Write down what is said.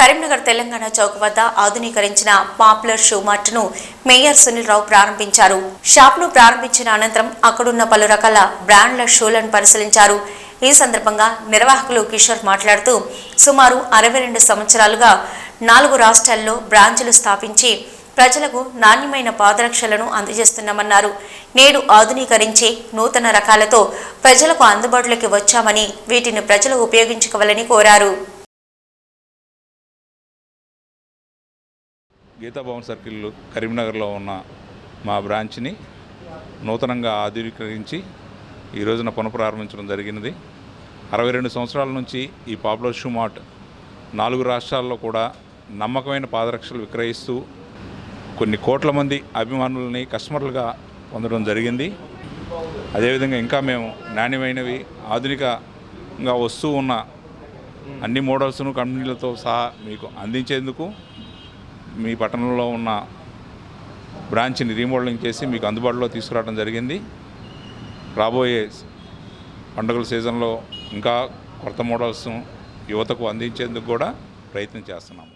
కరీంనగర్ తెలంగాణ చౌక్ వద్ద ఆధునీకరించిన popular shoe మార్ట్ను మేయర్ సునీల్ రావు ప్రారంభించారు. షాప్ను ప్రారంభించిన అనంతరం అక్కడున్న పలు రకాల బ్రాండ్ల షూలను పరిశీలించారు. ఈ సందర్భంగా నిర్వాహకులు కిషోర్ మాట్లాడుతూ సుమారు అరవై రెండు సంవత్సరాలుగా నాలుగు రాష్ట్రాల్లో బ్రాంచులు స్థాపించి ప్రజలకు నాణ్యమైన పాదరక్షలను అందజేస్తున్నామన్నారు. నేడు ఆధునీకరించి నూతన రకాలతో ప్రజలకు అందుబాటులోకి వచ్చామని వీటిని ప్రజలు ఉపయోగించుకోవాలని కోరారు. గీతాభవన్ సర్కిల్ కరీంనగర్లో ఉన్న మా బ్రాంచ్ని నూతనంగా ఆధునీకరించి ఈ రోజున పునఃప్రారంభించడం జరిగినది. అరవై రెండు సంవత్సరాల నుంచి ఈ పాపులర్ షూ మార్ట్ నాలుగు రాష్ట్రాల్లో కూడా నమ్మకమైన పాదరక్షలు విక్రయిస్తూ కొన్ని కోట్ల మంది అభిమానులని కస్టమర్లుగా పొందడం జరిగింది. అదేవిధంగా ఇంకా మేము నాణ్యమైనవి ఆధునికంగా వస్తూ ఉన్న అన్ని మోడల్స్ను కంపెనీలతో సహా మీకు అందించేందుకు మీ పట్టణంలో ఉన్న బ్రాంచ్ని రీమోడలింగ్ చేసి మీకు అందుబాటులో తీసుకురావడం జరిగింది. రాబోయే పండుగల సీజన్లో ఇంకా కొత్త మోడల్స్ యువతకు అందించేందుకు కూడా ప్రయత్నం చేస్తున్నాము.